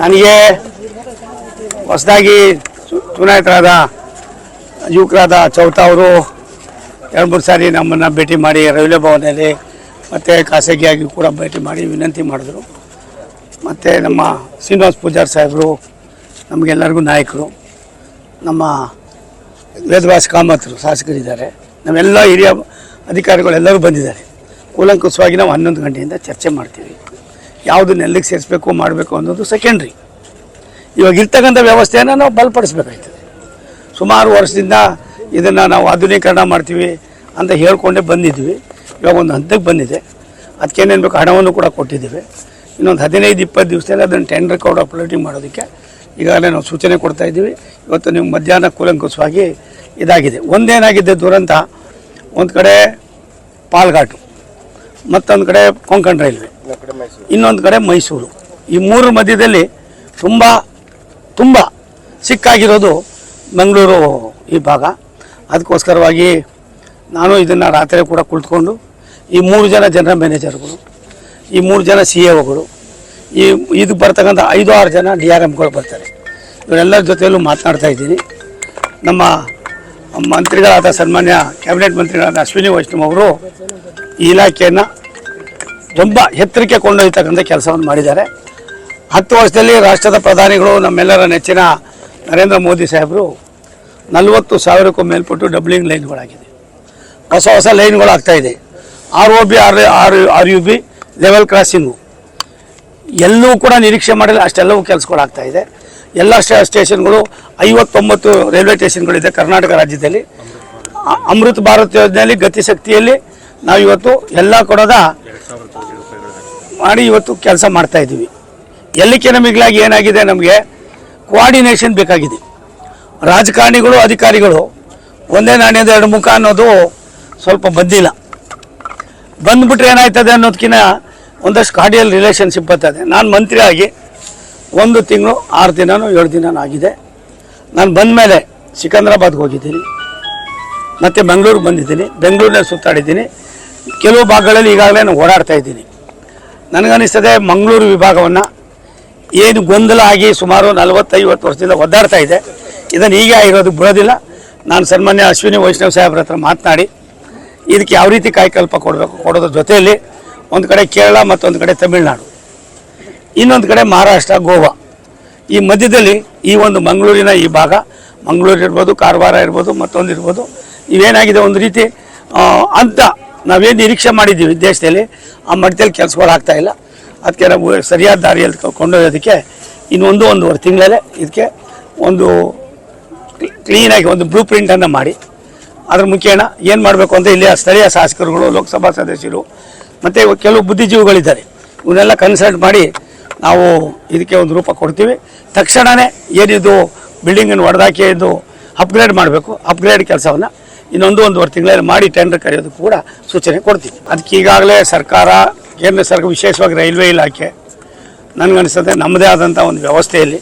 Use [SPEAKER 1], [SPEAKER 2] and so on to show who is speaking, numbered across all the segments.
[SPEAKER 1] ನನಗೆ ಹೊಸದಾಗಿ ಚುನಾಯಿತರಾದ ಯುವಕರಾದ ಚೌಟ ಅವರು ಎರಡು ಮೂರು ಸಾರಿ ನಮ್ಮನ್ನು ಭೇಟಿ ಮಾಡಿ ರೈಲ್ವೆ ಭವನದಲ್ಲಿ ಮತ್ತು ಖಾಸಗಿಯಾಗಿ ಕೂಡ ಭೇಟಿ ಮಾಡಿ ವಿನಂತಿ ಮಾಡಿದ್ರು. ಮತ್ತು ನಮ್ಮ ಶ್ರೀನಿವಾಸ್ ಪೂಜಾರ್ ಸಾಹೇಬರು ನಮಗೆಲ್ಲರಿಗೂ ನಾಯಕರು. ನಮ್ಮ ವೇದವ್ಯಾಸ ಕಾಮತ್ರು, ಶಾಸಕರಿದ್ದಾರೆ. ನಮ್ಮೆಲ್ಲ ಹಿರಿಯ ಅಧಿಕಾರಿಗಳೆಲ್ಲರೂ ಬಂದಿದ್ದಾರೆ. ಕೂಲಂಕುಷವಾಗಿ ನಾವು ಹನ್ನೊಂದು ಗಂಟೆಯಿಂದ ಚರ್ಚೆ ಮಾಡ್ತೀವಿ. ಯಾವುದನ್ನ ಎಲ್ಲಿಗೆ ಸೇರಿಸಬೇಕು, ಮಾಡಬೇಕು ಅನ್ನೋದು ಸೆಕೆಂಡ್ರಿ ಇವಾಗ ಇರ್ತಕ್ಕಂಥ ವ್ಯವಸ್ಥೆಯನ್ನು ನಾವು ಬಲಪಡಿಸ್ಬೇಕಾಯ್ತದೆ. ಸುಮಾರು ವರ್ಷದಿಂದ ಇದನ್ನು ನಾವು ಆಧುನೀಕರಣ ಮಾಡ್ತೀವಿ ಅಂತ ಹೇಳ್ಕೊಂಡೇ ಬಂದಿದ್ವಿ. ಇವಾಗ ಒಂದು ಹಂತಕ್ಕೆ ಬಂದಿದೆ. ಅದಕ್ಕೇನೇನು ಬೇಕು ಹಣವನ್ನು ಕೂಡ ಕೊಟ್ಟಿದ್ದೀವಿ. ಇನ್ನೊಂದು ಹದಿನೈದು, ಇಪ್ಪತ್ತು ದಿವಸದಲ್ಲಿ ಅದನ್ನು ಟೆಂಡರ್ ಕೌಡ್ ಅಪ್ಲೋಟಿಂಗ್ ಮಾಡೋದಕ್ಕೆ ಈಗಾಗಲೇ ನಾವು ಸೂಚನೆ ಕೊಡ್ತಾ ಇದ್ದೀವಿ. ಇವತ್ತು ನೀವು ಮಧ್ಯಾಹ್ನ ಕೂಲಂಕುಷವಾಗಿ ಇದಾಗಿದೆ. ಒಂದೇನಾಗಿದೆ ದುರಂತ, ಒಂದು ಕಡೆ ಪಾಲ್ಘಾಟು, ಮತ್ತೊಂದು ಕಡೆ ಕೊಂಕಣ ರೈಲ್ವೆ, ಇನ್ನೊಂದು ಕಡೆ ಮೈಸೂರು. ಈ ಮೂರು ಮಧ್ಯದಲ್ಲಿ ತುಂಬ ತುಂಬ ಸಿಕ್ಕಾಗಿರೋದು ಮಂಗಳೂರು ಈ ಭಾಗ. ಅದಕ್ಕೋಸ್ಕರವಾಗಿ ನಾನು ಇದನ್ನು ರಾತ್ರಿ ಕೂಡ ಕುಳಿತುಕೊಂಡು ಈ ಮೂರು ಜನ ಜನರಲ್ ಮ್ಯಾನೇಜರ್ಗಳು, ಈ ಮೂರು ಜನ ಸಿ ಎ ಈ ಇದು ಬರ್ತಕ್ಕಂಥ ಐದು ಆರು ಜನ ಡಿ ಆರ್ ಎಮ್ಗಳು ಬರ್ತಾರೆ. ಇವರೆಲ್ಲರ ಜೊತೆಯಲ್ಲೂ ಮಾತನಾಡ್ತಾ ಇದ್ದೀನಿ. ನಮ್ಮ ಮಂತ್ರಿಗಳಾದ ಸನ್ಮಾನ್ಯ ಕ್ಯಾಬಿನೆಟ್ ಮಂತ್ರಿಗಳಾದ ಅಶ್ವಿನಿ ವೈಷ್ಣವ್ ಅವರು ಈ ಇಲಾಖೆಯನ್ನು ತುಂಬ ಎತ್ತರಕ್ಕೆ ಕೊಂಡೊಯ್ತಕ್ಕಂಥ ಕೆಲಸವನ್ನು ಮಾಡಿದ್ದಾರೆ. ಹತ್ತು ವರ್ಷದಲ್ಲಿ ರಾಷ್ಟ್ರದ ಪ್ರಧಾನಿಗಳು ನಮ್ಮೆಲ್ಲರ ನೆಚ್ಚಿನ ನರೇಂದ್ರ ಮೋದಿ ಸಾಹೇಬರು ನಲವತ್ತು ಸಾವಿರಕ್ಕೂ ಮೇಲ್ಪಟ್ಟು ಡಬ್ಲಿಂಗ್ ಲೈನ್ಗಳಾಗಿದೆ ಹೊಸ ಹೊಸ ಲೈನ್ಗಳು ಆಗ್ತಾ ಇದೆ R O B R R R U B level crossing ಎಲ್ಲೂ ಕೂಡ ನಿರೀಕ್ಷೆ ಮಾಡಿಲ್ಲ, ಅಷ್ಟೆಲ್ಲವೂ ಕೆಲಸಗಳಾಗ್ತಾ ಇದೆ. ಎಲ್ಲ ಸ್ಟೇ ಸ್ಟೇಷನ್ಗಳು ಐವತ್ತೊಂಬತ್ತು ರೈಲ್ವೆ ಸ್ಟೇಷನ್ಗಳಿದೆ ಕರ್ನಾಟಕ ರಾಜ್ಯದಲ್ಲಿ. ಅಮೃತ ಭಾರತ್ ಯೋಜನೆಯಲ್ಲಿ ಗತಿಶಕ್ತಿಯಲ್ಲಿ ನಾವು ಇವತ್ತು ಎಲ್ಲ ಕೊಡೋದ ಮಾಡಿ ಇವತ್ತು ಕೆಲಸ ಮಾಡ್ತಾ ಇದ್ದೀವಿ. ಎಲ್ಲಿಕೆ ನಮಗಾಗಿ ಏನಾಗಿದೆ ನಮಗೆ ಕೋಆರ್ಡಿನೇಷನ್ ಬೇಕಾಗಿದೆ. ರಾಜಕಾರಣಿಗಳು, ಅಧಿಕಾರಿಗಳು ಒಂದೇ ನಾಣ್ಯದ ಎರಡು ಮುಖ ಅನ್ನೋದು ಸ್ವಲ್ಪ ಬಂದಿಲ್ಲ. ಬಂದ್ಬಿಟ್ರೆ ಏನಾಯ್ತದೆ ಅನ್ನೋದಕ್ಕಿಂತ ಒಂದಷ್ಟು ಕಾರ್ಡಿಯಲ್ ರಿಲೇಷನ್ಶಿಪ್ ಬರ್ತದೆ. ನಾನು ಮಂತ್ರಿ ಆಗಿ ಒಂದು ತಿಂಗಳು, ಆರು ದಿನನೂ ಏಳು ದಿನನೂ ಆಗಿದೆ. ನಾನು ಬಂದ ಮೇಲೆ ಸಿಕಂದ್ರಾಬಾದ್ಗೆ ಹೋಗಿದ್ದೀನಿ. ಮತ್ತು ಬೆಂಗಳೂರಿಗೆ ಬಂದಿದ್ದೀನಿ. ಬೆಂಗಳೂರಿನಲ್ಲಿ ಸುತ್ತಾಡಿದ್ದೀನಿ. ಕೆಲವು ಭಾಗಗಳಲ್ಲಿ ಈಗಾಗಲೇ ನಾನು ಓಡಾಡ್ತಾ ಇದ್ದೀನಿ. ನನಗನ್ನಿಸ್ತದೆ ಮಂಗಳೂರು ವಿಭಾಗವನ್ನು ಏನು ಗೊಂದಲ ಆಗಿ ಸುಮಾರು ನಲವತ್ತೈವತ್ತು ವರ್ಷದಿಂದ ಒದ್ದಾಡ್ತಾ ಇದೆ. ಇದನ್ನು ಹೀಗೆ ಆಗಿರೋದು ಬಿಡೋದಿಲ್ಲ ನಾನು ಸನ್ಮಾನ್ಯ ಅಶ್ವಿನಿ ವೈಷ್ಣವ್ ಸಾಹೇಬ್ರ ಹತ್ರ ಮಾತನಾಡಿ, ಇದಕ್ಕೆ ಯಾವ ರೀತಿ ಕಾಯಕಲ್ಪ ಕೊಡಬೇಕು, ಕೊಡೋದ್ರ ಜೊತೆಯಲ್ಲಿ ಒಂದು ಕಡೆ ಕೇರಳ ಮತ್ತೊಂದು ಕಡೆ ತಮಿಳುನಾಡು. ಇನ್ನೊಂದು ಕಡೆ ಮಹಾರಾಷ್ಟ್ರ, ಗೋವಾ. ಈ ಮಧ್ಯದಲ್ಲಿ ಈ ಒಂದು ಮಂಗಳೂರಿನ ಈ ಭಾಗ, ಮಂಗಳೂರು ಇರ್ಬೋದು, ಕಾರವಾರ ಇರ್ಬೋದು, ಮತ್ತೊಂದು ಇರ್ಬೋದು, ಇವೇನಾಗಿದೆ ಒಂದು ರೀತಿ ಅಂತ ನಾವೇನು ನಿರೀಕ್ಷೆ ಮಾಡಿದ್ದೀವಿ ದೇಶದಲ್ಲಿ, ಆ ಮಟ್ಟದಲ್ಲಿ ಕೆಲಸಗಳು ಆಗ್ತಾ ಇಲ್ಲ. ಅದಕ್ಕೆ ನಾವು ಸರಿಯಾದ ದಾರಿಯಲ್ಲಿ ಕೊಂಡೊಯ್ಯೋದಕ್ಕೆ ಇನ್ನೊಂದು ಒಂದೂವರೆ ತಿಂಗಳಲ್ಲೇ ಇದಕ್ಕೆ ಒಂದು ಕ್ಲೀನಾಗಿ ಒಂದು ಬ್ಲೂ ಪ್ರಿಂಟನ್ನು ಮಾಡಿ. ಅದ್ರ ಮುಖೇನ ಏನು ಮಾಡಬೇಕು ಅಂತ ಇಲ್ಲಿಯ ಸ್ಥಳೀಯ ಶಾಸಕರುಗಳು, ಲೋಕಸಭಾ ಸದಸ್ಯರು, ಮತ್ತು ಕೆಲವು ಬುದ್ಧಿಜೀವಿಗಳಿದ್ದಾರೆ. ಇವನ್ನೆಲ್ಲ ಕನ್ಸಲ್ಟ್ ಮಾಡಿ ನಾವು ಇದಕ್ಕೆ ಒಂದು ರೂಪ ಕೊಡ್ತೀವಿ. ತಕ್ಷಣವೇ ಏನಿದು ಬಿಲ್ಡಿಂಗನ್ನು ಹೊಡೆದಾಕಿ ಇದು ಅಪ್ಗ್ರೇಡ್ ಮಾಡಬೇಕು. ಅಪ್ಗ್ರೇಡ್ ಕೆಲಸವನ್ನು ಇನ್ನೊಂದು ಒಂದೂವರೆ ತಿಂಗಳಲ್ಲಿ ಮಾಡಿ ಟೆಂಡರ್ ಕರೆಯೋದು ಕೂಡ ಸೂಚನೆ ಕೊಡ್ತೀವಿ. ಅದಕ್ಕೆ ಈಗಾಗಲೇ ಸರ್ಕಾರ, ಕೇಂದ್ರ ಸರ್ಕಾರ ವಿಶೇಷವಾಗಿ ರೈಲ್ವೆ ಇಲಾಖೆ ನನಗನ್ನಿಸ್ತದೆ ನಮ್ಮದೇ ಆದಂಥ ಒಂದು ವ್ಯವಸ್ಥೆಯಲ್ಲಿ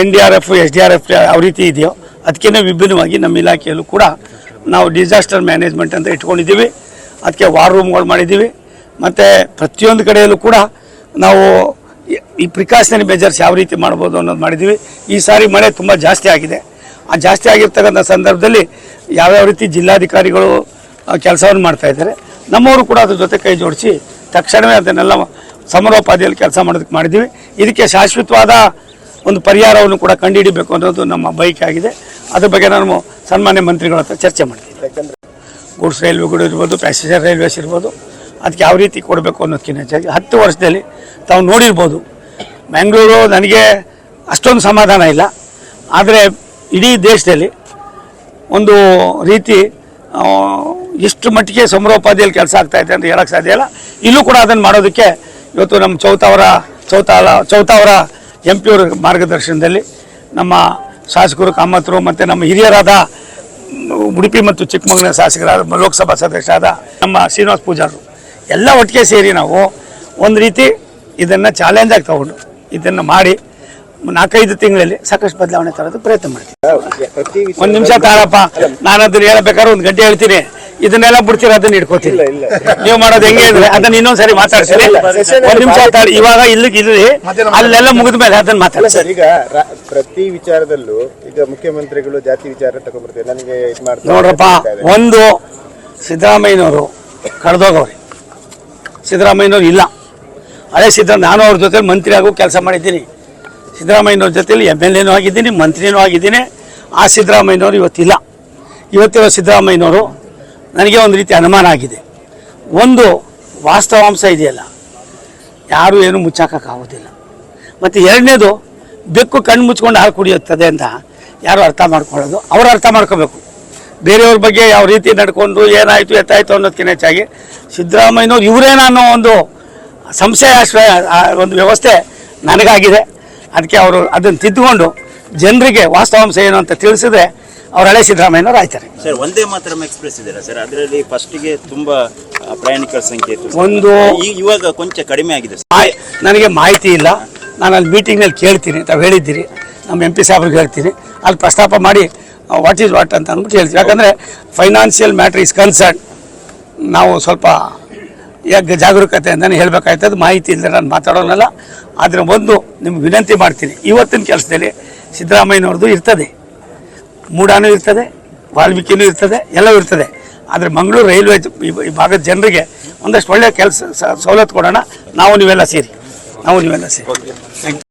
[SPEAKER 1] N D R F, S D R F ಯಾವ ರೀತಿ ಇದೆಯೋ ಅದಕ್ಕೇ ವಿಭಿನ್ನವಾಗಿ ನಮ್ಮ ಇಲಾಖೆಯಲ್ಲೂ ಕೂಡ ನಾವು ಡಿಸಾಸ್ಟರ್ ಮ್ಯಾನೇಜ್ಮೆಂಟ್ ಅಂತ ಇಟ್ಕೊಂಡಿದ್ದೀವಿ. ಅದಕ್ಕೆ ವಾರ್ ರೂಮ್ಗಳು ಮಾಡಿದ್ದೀವಿ. ಮತ್ತು ಪ್ರತಿಯೊಂದು ಕಡೆಯಲ್ಲೂ ಕೂಡ ನಾವು ಈ- ಪ್ರಿಕಾಷನರಿ ಮೆಜರ್ಸ್ ಯಾವ ರೀತಿ ಮಾಡ್ಬೋದು ಅನ್ನೋದು ಮಾಡಿದ್ದೀವಿ. ಈ ಸಾರಿ ಮಳೆ ತುಂಬ ಜಾಸ್ತಿ ಆಗಿದೆ. ಆ ಜಾಸ್ತಿ ಆಗಿರ್ತಕ್ಕಂಥ ಸಂದರ್ಭದಲ್ಲಿ ಯಾವ್ಯಾವ ರೀತಿ ಜಿಲ್ಲಾಧಿಕಾರಿಗಳು ಕೆಲಸವನ್ನು ಮಾಡ್ತಾ ಇದ್ದಾರೆ ನಮ್ಮವರು ಕೂಡ ಅದ್ರ ಜೊತೆ ಕೈ ಜೋಡಿಸಿ ತಕ್ಷಣವೇ ಅದನ್ನೆಲ್ಲ ಸಮರೋಪಾದಿಯಲ್ಲಿ ಕೆಲಸ ಮಾಡೋದಕ್ಕೆ ಮಾಡಿದ್ದೀವಿ. ಇದಕ್ಕೆ ಶಾಶ್ವತವಾದ ಒಂದು ಪರಿಹಾರವನ್ನು ಕೂಡ ಕಂಡುಹಿಡಿಬೇಕು ಅನ್ನೋದು ನಮ್ಮ ಬೈಕ್ ಆಗಿದೆ. ಅದ್ರ ಬಗ್ಗೆ ನಾನು ಸನ್ಮಾನ್ಯ ಮಂತ್ರಿಗಳ ಹತ್ರ ಚರ್ಚೆ ಮಾಡ್ತೀನಿ. ಗೂಡ್ಸ್ ರೈಲ್ವೆಗಳು ಇರ್ಬೋದು ಪ್ಯಾಸೆಂಜರ್ ರೈಲ್ವೇಸ್ ಇರ್ಬೋದು. ಅದಕ್ಕೆ ಯಾವ ರೀತಿ ಕೊಡಬೇಕು ಅನ್ನೋದಕ್ಕಿಂತ ಹೆಚ್ಚಾಗಿ ಹತ್ತು ವರ್ಷದಲ್ಲಿ ತಾವು ನೋಡಿರ್ಬೋದು. ಬೆಂಗಳೂರು ನನಗೆ ಅಷ್ಟೊಂದು ಸಮಾಧಾನ ಇಲ್ಲ. ಆದರೆ ಇಡೀ ದೇಶದಲ್ಲಿ ಒಂದು ರೀತಿ ಎಷ್ಟು ಮಟ್ಟಿಗೆ ಸಮರೋಪಾದಿಯಲ್ಲಿ ಕೆಲಸ ಆಗ್ತಾ ಇದೆ ಅಂತ ಹೇಳಕ್ಕೆ ಸಾಧ್ಯ ಇಲ್ಲ. ಇಲ್ಲೂ ಕೂಡ ಅದನ್ನು ಮಾಡೋದಕ್ಕೆ ಇವತ್ತು ನಮ್ಮ ಚೌತಾವರ ಚೌತಾಲ ಚೌತಾವರ ಎಂ ಅವರ ಮಾರ್ಗದರ್ಶನದಲ್ಲಿ ನಮ್ಮ ಶಾಸಕರು ಕಾಮತ್ರು ಮತ್ತು ನಮ್ಮ ಹಿರಿಯರಾದ ಉಡುಪಿ ಮತ್ತು ಚಿಕ್ಕಮಗಳೂರಿನ ಶಾಸಕರಾದ ಲೋಕಸಭಾ ಸದಸ್ಯರಾದ ನಮ್ಮ ಶ್ರೀನಿವಾಸ್ ಪೂಜಾರರು ಎಲ್ಲ ಒಟ್ಟಿಗೆ ಸೇರಿ ನಾವು ಒಂದು ರೀತಿ ಇದನ್ನು ಚಾಲೆಂಜಾಗಿ ತಗೊಂಡು ಇದನ್ನು ಮಾಡಿ ನಾಲ್ಕೈದು ತಿಂಗಳಲ್ಲಿ ಸಾಕಷ್ಟು ಬದಲಾವಣೆ ತರೋದಕ್ಕೆ ಪ್ರಯತ್ನ ಮಾಡ್ತೀವಿ. ಒಂದು ನಿಮಿಷ ತಾರಪ್ಪ ನಾನು ಅದನ್ನ ಹೇಳಬೇಕಾದ್ರೆ ಒಂದು ಗಂಟೆ ಹೇಳ್ತೀನಿ. ಇದನ್ನೆಲ್ಲ ಬಿಡ್ತೀರ ಅದನ್ನ ಇಟ್ಕೋತೀನಿ ನೀವು ಮಾಡೋದು ಹೆಂಗೆ ಅಂದ್ರೆ ಅದನ್ನ ಇನ್ನೊಂದ್ಸರಿ ಮಾತಾಡ್ತೀನಿ. ಒಂದ್ ನಿಮಿಷ ತಾಳಿ ಇವಾಗ ಇಲ್ಲಿಗೆ ಇಲ್ಲಿ ಅಲ್ಲೆಲ್ಲ ಮುಗಿದ ಮೇಲೆ ಅದನ್ನ ಮಾತಾಡ
[SPEAKER 2] ಸರ್ ಈಗ ರಾ- ಪ್ರತಿ ವಿಚಾರದಲ್ಲೂ ಈಗ ಮುಖ್ಯಮಂತ್ರಿಗಳು ಜಾತಿ ವಿಚಾರ ತಗೊಂಡ್ಬಿಡ್ತೀವಿ ನನಗೆ ಇದು ಮಾಡ್ತಾರೆ
[SPEAKER 1] ನೋಡ್ರಪ್ಪ ಒಂದು ಸಿದ್ದರಾಮಯ್ಯನವರು ಕಳೆದೋಗವ್ರಿ ಸಿದ್ದರಾಮಯ್ಯನವ್ರು ಇಲ್ಲ. ಅದೇ ಸಿದ್ದರಾಮ ನಾನು ಅವ್ರ ಜೊತೆ ಮಂತ್ರಿ ಆಗೋ ಕೆಲಸ ಮಾಡಿದ್ದೀನಿ. ಸಿದ್ದರಾಮಯ್ಯನವ್ರ ಜೊತೆಲಿ ಎಂ ಎಲ್ ಎನೂ ಆಗಿದ್ದೀನಿ, ಮಂತ್ರಿನೂ ಆಗಿದ್ದೀನಿ. ಆ ಸಿದ್ದರಾಮಯ್ಯನವರು ಇವತ್ತಿಲ್ಲ. ಇವತ್ತಿರೋ ಸಿದ್ದರಾಮಯ್ಯನವರು ನನಗೆ ಒಂದು ರೀತಿ ಅನುಮಾನ ಆಗಿದೆ. ಒಂದು, ವಾಸ್ತವಾಂಶ ಇದೆಯಲ್ಲ. ಯಾರು ಏನು ಮುಚ್ಚಾಕೋಕ್ಕಾಗೋದಿಲ್ಲ. ಮತ್ತು ಎರಡನೇದು, ಬೆಕ್ಕು ಕಣ್ಣು ಮುಚ್ಕೊಂಡು ಹಾಲು ಕುಡಿಯುತ್ತದೆ ಅಂತ ಯಾರು ಅರ್ಥ ಮಾಡ್ಕೊಳ್ಳೋದು? ಅವರು ಅರ್ಥ ಮಾಡ್ಕೋಬೇಕು. ಬೇರೆಯವ್ರ ಬಗ್ಗೆ ಯಾವ ರೀತಿ ನಡ್ಕೊಂಡು ಏನಾಯಿತು ಎತ್ತಾಯಿತು ಅನ್ನೋದಕ್ಕಿಂತ ಹೆಚ್ಚಾಗಿ ಸಿದ್ದರಾಮಯ್ಯನವ್ರು ಇವರೇನ ಅನ್ನೋ ಒಂದು ಸಂಶಯ ಆ ಒಂದು ವ್ಯವಸ್ಥೆ ನನಗಾಗಿದೆ. ಅದಕ್ಕೆ ಅವರು ಅದನ್ನು ತಿದ್ದುಕೊಂಡು ಜನರಿಗೆ ವಾಸ್ತವಾಂಶ ಏನು ಅಂತ ತಿಳಿಸಿದ್ರೆ ಅವ್ರು ಹಳೆ ಸಿದ್ದರಾಮಯ್ಯನವ್ರು ಆಯ್ತಾರೆ.
[SPEAKER 3] ಸರ್ ಒಂದೇ ಮಾತ್ರ ಎಕ್ಸ್ಪ್ರೆಸ್ ಇದ್ದೀರಾ ಸರ್? ಅದರಲ್ಲಿ ಫಸ್ಟಿಗೆ ತುಂಬ ಪ್ರಯಾಣಿಕರ ಸಂಖ್ಯೆ
[SPEAKER 1] ಒಂದು
[SPEAKER 3] ಇವಾಗ ಕೊಂಚ ಕಡಿಮೆ ಆಗಿದೆ
[SPEAKER 1] ನನಗೆ ಮಾಹಿತಿ ಇಲ್ಲ. ನಾನು ಅಲ್ಲಿ ಮೀಟಿಂಗ್ನಲ್ಲಿ ಕೇಳ್ತೀನಿ ತಾವು ಹೇಳಿದ್ದೀರಿ. ನಮ್ಮ ಎಂ ಪಿ ಸಾಹೇಬ್ರಿಗೆ ಹೇಳ್ತೀನಿ. ಅಲ್ಲಿ ಪ್ರಸ್ತಾಪ ಮಾಡಿ ವಾಟ್ ಈಸ್ ವಾಟ್ ಅಂತ ಅಂದ್ಬಿಟ್ಟು ಹೇಳ್ತೀವಿ. ಯಾಕಂದರೆ ಫೈನಾನ್ಷಿಯಲ್ ಮ್ಯಾಟ್ರ್ ಈಸ್ ಕನ್ಸರ್ನ್ ನಾವು ಸ್ವಲ್ಪ ಯಾಕೆ ಜಾಗರೂಕತೆಯಿಂದನೇ ಹೇಳಬೇಕಾಯ್ತದ. ಮಾಹಿತಿ ಇಲ್ಲದೆ ನಾನು ಮಾತಾಡೋನಲ್ಲ. ಆದರೆ ಒಂದು ನಿಮ್ಗೆ ವಿನಂತಿ ಮಾಡ್ತೀನಿ. ಇವತ್ತಿನ ಕೆಲಸದಲ್ಲಿ ಸಿದ್ದರಾಮಯ್ಯನವ್ರದ್ದು ಇರ್ತದೆ. ಮೂಡಾನೂ ಇರ್ತದೆ, ವಾಲ್ಮೀಕಿನೂ ಇರ್ತದೆ, ಎಲ್ಲವೂ ಇರ್ತದೆ. ಆದರೆ ಮಂಗಳೂರು ರೈಲ್ವೆ ಈ- ಈ ಭಾಗದ ಜನರಿಗೆ ಒಂದಷ್ಟು ಒಳ್ಳೆಯ ಕೆಲಸ ಸವಲತ್ತು ಕೊಡೋಣ. ನಾವು ನೀವೆಲ್ಲ ಸೇರಿ. ನಾವು ನೀವೆಲ್ಲ ಸೇರಿ. Thank you